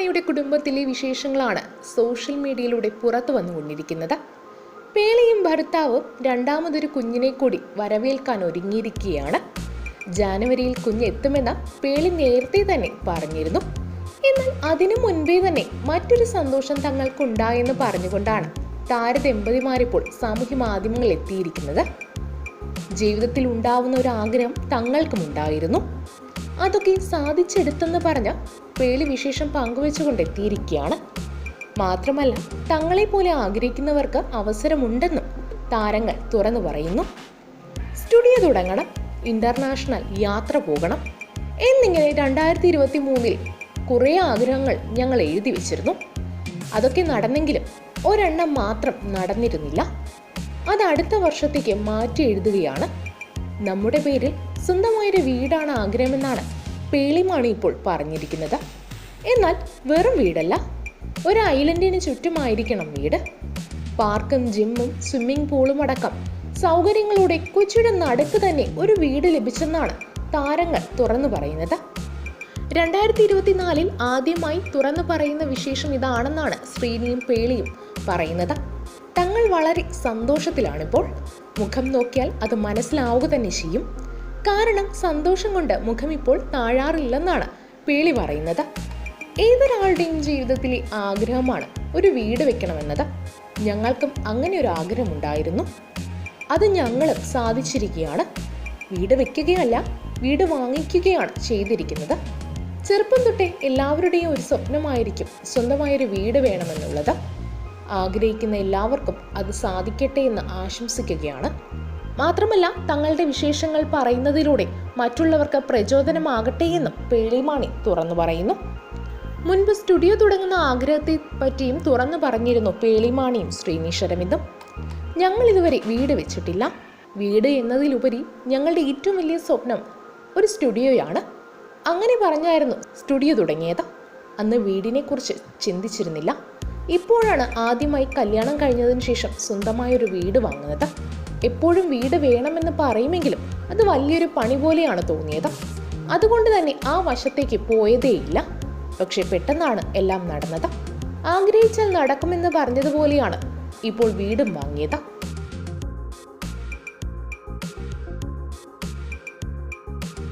പേളിമാണിയുടെ കുടുംബത്തിലെ വിശേഷങ്ങളാണ് സോഷ്യൽ മീഡിയയിലൂടെ പുറത്തു വന്നുകൊണ്ടിരിക്കുന്നത്. പേളയും ഭർത്താവും രണ്ടാമതൊരു കുഞ്ഞിനെ കൂടി വരവേൽക്കാൻ ഒരുങ്ങിയിരിക്കുകയാണ്. ജാനുവരിയിൽ കുഞ്ഞ് എത്തുമെന്ന് പേളി നേരത്തെ തന്നെ പറഞ്ഞിരുന്നു. എന്നാൽ അതിനു മുൻപേ തന്നെ മറ്റൊരു സന്തോഷം തങ്ങൾക്കുണ്ടായെന്ന് പറഞ്ഞുകൊണ്ടാണ് താരദമ്പതിമാരിപ്പോൾ സാമൂഹ്യ മാധ്യമങ്ങളിൽ എത്തിയിരിക്കുന്നത്. ജീവിതത്തിൽ ഉണ്ടാവുന്ന ഒരു ആഗ്രഹം തങ്ങൾക്കും ഉണ്ടായിരുന്നു. അതൊക്കെ സാധിച്ചെടുത്തെന്ന് പറഞ്ഞ പേളി വിശേഷം പങ്കുവെച്ചുകൊണ്ട് എത്തിയിരിക്കുകയാണ്. മാത്രമല്ല തങ്ങളെ പോലെ ആഗ്രഹിക്കുന്നവർക്ക് അവസരമുണ്ടെന്നും താരങ്ങൾ തുറന്നു പറയുന്നു. സ്റ്റുഡിയോ തുടങ്ങണം ഇന്റർനാഷണൽ യാത്ര പോകണം എന്നിങ്ങനെ രണ്ടായിരത്തി ഇരുപത്തി മൂന്നിൽ കുറേ ആഗ്രഹങ്ങൾ ഞങ്ങൾ എഴുതി വെച്ചിരുന്നു. അതൊക്കെ നടന്നെങ്കിലും ഒരെണ്ണം മാത്രം നടന്നിരുന്നില്ല. അത് അടുത്ത വർഷത്തേക്ക് മാറ്റി എഴുതുകയാണ്. നമ്മുടെ പേരിൽ സ്വന്തമായൊരു വീടാണ് ആഗ്രഹമെന്നാണ് പേളിമാണി ഇപ്പോൾ പറഞ്ഞിരിക്കുന്നത്. എന്നാൽ വെറും വീടല്ല. ഒരു ഐലൻഡിന് ചുറ്റുമായിരിക്കണം വീട്. പാർക്കും ജിമ്മും സ്വിമ്മിംഗ് പൂളും അടക്കം സൗകര്യങ്ങളോടെ കൊച്ചിയുടെ നടുക്ക് തന്നെ ഒരു വീട് ലഭിച്ചെന്നാണ് താരങ്ങൾ തുറന്നു പറയുന്നത്. രണ്ടായിരത്തി ഇരുപത്തിനാലിൽ ആദ്യമായി തുറന്നു പറയുന്ന വിശേഷം ഇതാണെന്നാണ് ശ്രീനിയും പേളിയും പറയുന്നത്. തങ്ങൾ വളരെ സന്തോഷത്തിലാണിപ്പോൾ. മുഖം നോക്കിയാൽ അത് മനസ്സിലാവുക തന്നെ ചെയ്യും. കാരണം സന്തോഷം കൊണ്ട് മുഖം ഇപ്പോൾ താഴാറില്ലെന്നാണ് പേളി പറയുന്നത്. ഏതൊരാളുടെയും ജീവിതത്തിലെ ആഗ്രഹമാണ് ഒരു വീട് വെക്കണമെന്നത്. ഞങ്ങൾക്കും അങ്ങനെ ഒരു ആഗ്രഹമുണ്ടായിരുന്നു. അത് ഞങ്ങളും സാധിച്ചിരിക്കുകയാണ്. വീട് വെക്കുകയല്ല വീട് വാങ്ങിക്കുകയാണ് ചെയ്തിരിക്കുന്നത്. ചെറുപ്പം തൊട്ടേ എല്ലാവരുടെയും ഒരു സ്വപ്നമായിരിക്കും സ്വന്തമായൊരു വീട് വേണമെന്നുള്ളത്. ആഗ്രഹിക്കുന്ന എല്ലാവർക്കും അത് സാധിക്കട്ടെ എന്ന് ആശംസിക്കുകയാണ്. മാത്രമല്ല തങ്ങളുടെ വിശേഷങ്ങൾ പറയുന്നതിലൂടെ മറ്റുള്ളവർക്ക് പ്രചോദനമാകട്ടെ എന്നും പേളിമാണി തുറന്നു പറയുന്നു. മുൻപ് സ്റ്റുഡിയോ തുടങ്ങുന്ന ആഗ്രഹത്തെ പറ്റിയും തുറന്നു പറഞ്ഞിരുന്നു പേളിമാണിയും ശ്രീനീശ്വരമിതും ഞങ്ങൾ ഇതുവരെ വീട് വെച്ചിട്ടില്ല. വീട് എന്നതിലുപരി ഞങ്ങളുടെ ഏറ്റവും വലിയ സ്വപ്നം ഒരു സ്റ്റുഡിയോയാണ്. അങ്ങനെ പറഞ്ഞായിരുന്നു സ്റ്റുഡിയോ തുടങ്ങിയത്. അന്ന് വീടിനെക്കുറിച്ച് ചിന്തിച്ചിരുന്നില്ല. ഇപ്പോഴാണ് ആദ്യമായി കല്യാണം കഴിഞ്ഞതിന് ശേഷം സ്വന്തമായൊരു വീട് വാങ്ങുന്നത്. എപ്പോഴും വീട് വേണമെന്ന് പറയുമെങ്കിലും അത് വലിയൊരു പണി പോലെയാണ് തോന്നിയത്. അതുകൊണ്ട് തന്നെ ആ വശത്തേക്ക് പോയതേയില്ല പക്ഷെ പെട്ടെന്നാണ് എല്ലാം നടന്നത്. ആഗ്രഹിച്ചാൽ നടക്കുമെന്ന് പറഞ്ഞതുപോലെയാണ് ഇപ്പോൾ വീടും വാങ്ങിയത്.